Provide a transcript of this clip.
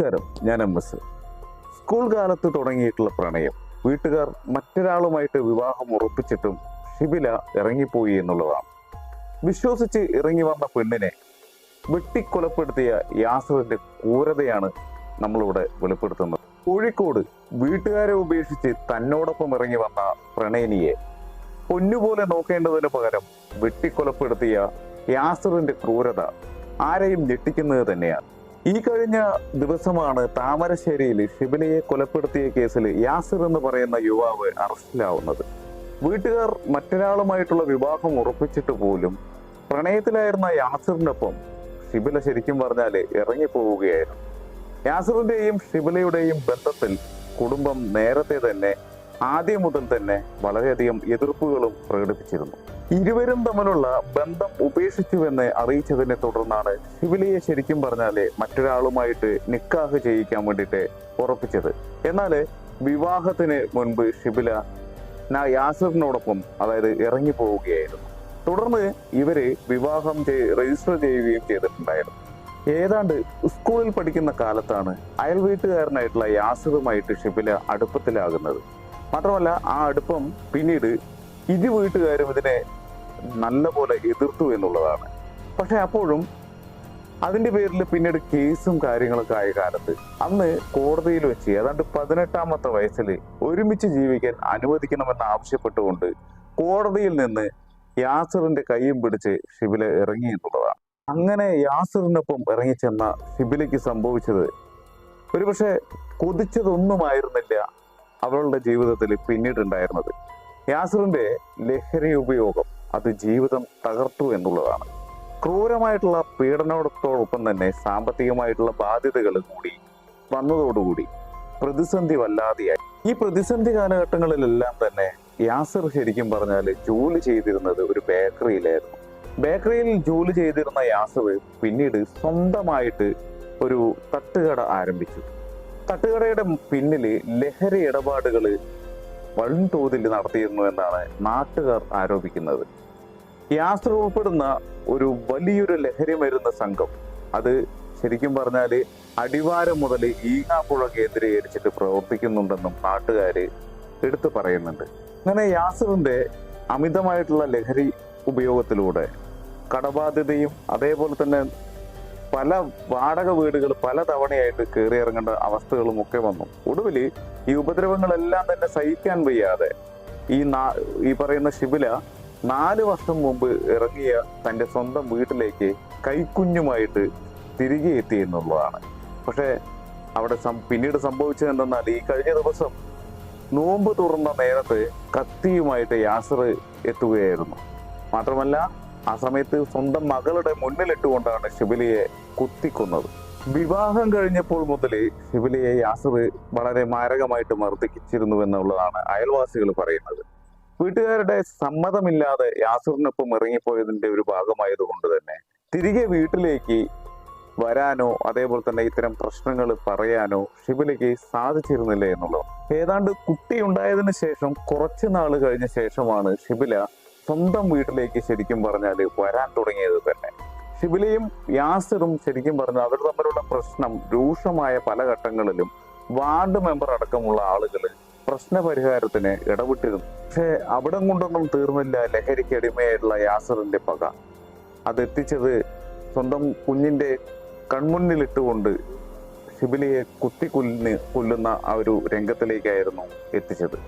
നമസ്കാരം ഞാൻ M S. School കാലത്ത് തുടങ്ങിയിട്ടുള്ള പ്രണയം വീട്ടുകാർ മറ്റൊരാളുമായിട്ട് വിവാഹം ഉറപ്പിച്ചിട്ടും ഷിബില ഇറങ്ങിപ്പോയി എന്നുള്ളതാണ്. വിശ്വസിച്ച് ഇറങ്ങി വന്ന പെണ്ണിനെ വെട്ടിക്കൊലപ്പെടുത്തിയ യാസറിന്റെ ക്രൂരതയാണ് നമ്മളിവിടെ വെളിപ്പെടുത്തുന്നത്. കോഴിക്കോട് വീട്ടുകാരെ ഉപേക്ഷിച്ച് തന്നോടൊപ്പം ഇറങ്ങി വന്ന പ്രണയിനിയെ പൊന്നുപോലെ നോക്കേണ്ടതിന് പകരം വെട്ടിക്കൊലപ്പെടുത്തിയ യാസറിന്റെ ക്രൂരത ആരെയും ഞെട്ടിക്കുന്നത് തന്നെയാണ്. ഈ കഴിഞ്ഞ ദിവസമാണ് താമരശ്ശേരിയിൽ ഷിബിലയെ കൊലപ്പെടുത്തിയ കേസിൽ യാസിർ എന്ന് പറയുന്ന യുവാവ് അറസ്റ്റിലാവുന്നത്. വീട്ടുകാർ മറ്റൊരാളുമായിട്ടുള്ള വിവാഹം ഉറപ്പിച്ചിട്ട് പോലും പ്രണയത്തിലായിരുന്ന യാസിറിനൊപ്പം ഷിബില ശരിക്കും പറഞ്ഞാൽ ഇറങ്ങിപ്പോവുകയായിരുന്നു. യാസിറിന്റെയും ഷിബിലയുടെയും ബന്ധത്തിൽ കുടുംബം നേരത്തെ തന്നെ ആദ്യം മുതൽ തന്നെ വളരെയധികം എതിർപ്പുകളും പ്രകടിപ്പിച്ചിരുന്നു. ഇരുവരും തമ്മിലുള്ള ബന്ധം ഉപേക്ഷിച്ചുവെന്ന് അറിയിച്ചതിനെ തുടർന്നാണ് ഷിബിലയെ ശരിക്കും പറഞ്ഞാൽ മറ്റൊരാളുമായിട്ട് നിക്കാഹ് ചെയ്യിക്കാൻ വേണ്ടിയിട്ട് ഉറപ്പിച്ചത്. എന്നാൽ വിവാഹത്തിന് മുൻപ് ഷിബില നാ യാസിറിനോടൊപ്പം അതായത് ഇറങ്ങി പോവുകയായിരുന്നു തുടർന്ന് ഇവർ വിവാഹം ചെയ് രജിസ്റ്റർ ചെയ്യുകയും ചെയ്തിട്ടുണ്ടായിരുന്നു. ഏതാണ്ട് സ്കൂളിൽ പഠിക്കുന്ന കാലത്താണ് അയൽ വീട്ടുകാരനായിട്ടുള്ള യാസിറുമായിട്ട് ഷിബില അടുപ്പത്തിലാകുന്നത്. മാത്രമല്ല ആ അടുപ്പം പിന്നീട് ഇരു വീട്ടുകാരും ഇതിനെ നല്ല പോലെ എതിർത്തു എന്നുള്ളതാണ്. പക്ഷെ അപ്പോഴും അതിന്റെ പേരിൽ പിന്നീട് കേസും കാര്യങ്ങളൊക്കെ ആയ കാലത്ത് അന്ന് കോടതിയിൽ വെച്ച് ഏതാണ്ട് പതിനെട്ടാമത്തെ വയസ്സിൽ ഒരുമിച്ച് ജീവിക്കാൻ അനുവദിക്കണമെന്ന് ആവശ്യപ്പെട്ടുകൊണ്ട് കോടതിയിൽ നിന്ന് യാസറിന്റെ കൈയും പിടിച്ച് ഷിബില ഇറങ്ങി എന്നുള്ളതാണ്. അങ്ങനെ യാസറിനൊപ്പം ഇറങ്ങിച്ചെന്ന ഷിബിലയ്ക്ക് സംഭവിച്ചത് ഒരുപക്ഷെ കൊതിച്ചതൊന്നുമായിരുന്നില്ല അവളുടെ ജീവിതത്തിൽ പിന്നീടുണ്ടായിരുന്നത്. യാസറിന്റെ ലഹരി ഉപയോഗം അത് ജീവിതം തകർത്തു എന്നുള്ളതാണ്. ക്രൂരമായിട്ടുള്ള പീഡനത്തോടൊപ്പം തന്നെ സാമ്പത്തികമായിട്ടുള്ള ബാധ്യതകൾ കൂടി വന്നതോടുകൂടി പ്രതിസന്ധി വല്ലാതെയായി. ഈ പ്രതിസന്ധി കാലഘട്ടങ്ങളിലെല്ലാം തന്നെ യാസർ ശരിക്കും പറഞ്ഞാൽ ജോലി ചെയ്തിരുന്നത് ഒരു ബേക്കറിയിലായിരുന്നു. ബേക്കറിയിൽ ജോലി ചെയ്തിരുന്ന യാസർ പിന്നീട് സ്വന്തമായിട്ട് ഒരു തട്ടുകട ആരംഭിച്ചു. തട്ടുകടയുടെ പിന്നിൽ ലഹരി ഇടപാടുകൾ വൻതോതിൽ നടത്തിയിരുന്നു എന്നാണ് നാട്ടുകാർ ആരോപിക്കുന്നത്. യാസ്ത്ര ഉൾപ്പെടുന്ന ഒരു വലിയൊരു ലഹരി മരുന്ന് സംഘം അത് ശരിക്കും പറഞ്ഞാൽ അടിവാരം മുതൽ ഈങ്ങാപ്പുഴ കേന്ദ്രീകരിച്ചിട്ട് പ്രവർത്തിക്കുന്നുണ്ടെന്നും നാട്ടുകാർ എടുത്തു പറയുന്നുണ്ട്. അങ്ങനെ യാസറിന്റെ അമിതമായിട്ടുള്ള ലഹരി ഉപയോഗത്തിലൂടെ കടബാധ്യതയും അതേപോലെ തന്നെ പല വാടക വീടുകൾ പല തവണയായിട്ട് കയറി ഇറങ്ങേണ്ട അവസ്ഥകളും ഒക്കെ വന്നു. ഒടുവിൽ ഈ ഉപദ്രവങ്ങളെല്ലാം തന്നെ സഹിക്കാൻ വയ്യാതെ ഈ ഈ പറയുന്ന ശിബില നാല് വർഷം മുമ്പ് ഇറങ്ങിയ തന്റെ സ്വന്തം വീട്ടിലേക്ക് കൈക്കുഞ്ഞുമായിട്ട് തിരികെ എത്തി എന്നുള്ളതാണ്. പക്ഷെ അവിടെ പിന്നീട് സംഭവിച്ചത് എന്തെന്നാൽ ഈ കഴിഞ്ഞ ദിവസം നോമ്പ് തുറന്ന നേരത്ത് കത്തിയുമായിട്ട് യാസർ എത്തുകയായിരുന്നു. മാത്രമല്ല ആ സമയത്ത് സ്വന്തം മകളുടെ മുന്നിലിട്ടുകൊണ്ടാണ് ശിബിലിയെ കുത്തിക്കൊന്നത്. വിവാഹം കഴിഞ്ഞപ്പോൾ മുതൽ ശിബിലിയെ യാസർ വളരെ മാരകമായിട്ട് മർദ്ദിച്ചിരുന്നു എന്നുള്ളതാണ് അയൽവാസികൾ പറയുന്നത്. വീട്ടുകാരുടെ സമ്മതമില്ലാതെ യാസറിനൊപ്പം ഇറങ്ങിപ്പോയതിന്റെ ഒരു ഭാഗമായതുകൊണ്ട് തന്നെ തിരികെ വീട്ടിലേക്ക് വരാനോ അതേപോലെ തന്നെ ഇത്തരം പ്രശ്നങ്ങൾ പറയാനോ ഷിബിലയ്ക്ക് സാധിച്ചിരുന്നില്ല എന്നുള്ളത് ഏതാണ്ട് കുട്ടി ഉണ്ടായതിനു ശേഷം കുറച്ച് നാൾ കഴിഞ്ഞ ശേഷമാണ് ഷിബില സ്വന്തം വീട്ടിലേക്ക് ശരിക്കും പറഞ്ഞാൽ വരാൻ തുടങ്ങിയത് തന്നെ. ഷിബിലയും യാസിറും ശരിക്കും പറഞ്ഞാൽ അവർ തമ്മിലുള്ള പ്രശ്നം രൂക്ഷമായ പല ഘട്ടങ്ങളിലും വാർഡ് മെമ്പർ അടക്കമുള്ള ആളുകൾ പ്രശ്നപരിഹാരത്തിന് ഇടപെട്ടിരുന്നു. പക്ഷെ അവിടം കൊണ്ടൊന്നും തീർന്നില്ല ലഹരിക്ക് അടിമയായിട്ടുള്ള യാസറിന്റെ പക. അതെത്തിച്ചത് സ്വന്തം കുഞ്ഞിന്റെ കൺമുന്നിലിട്ടുകൊണ്ട് ഷിബിലയെ കുത്തി കൊല്ലുന്ന ആ ഒരു രംഗത്തിലേക്കായിരുന്നു എത്തിച്ചത്.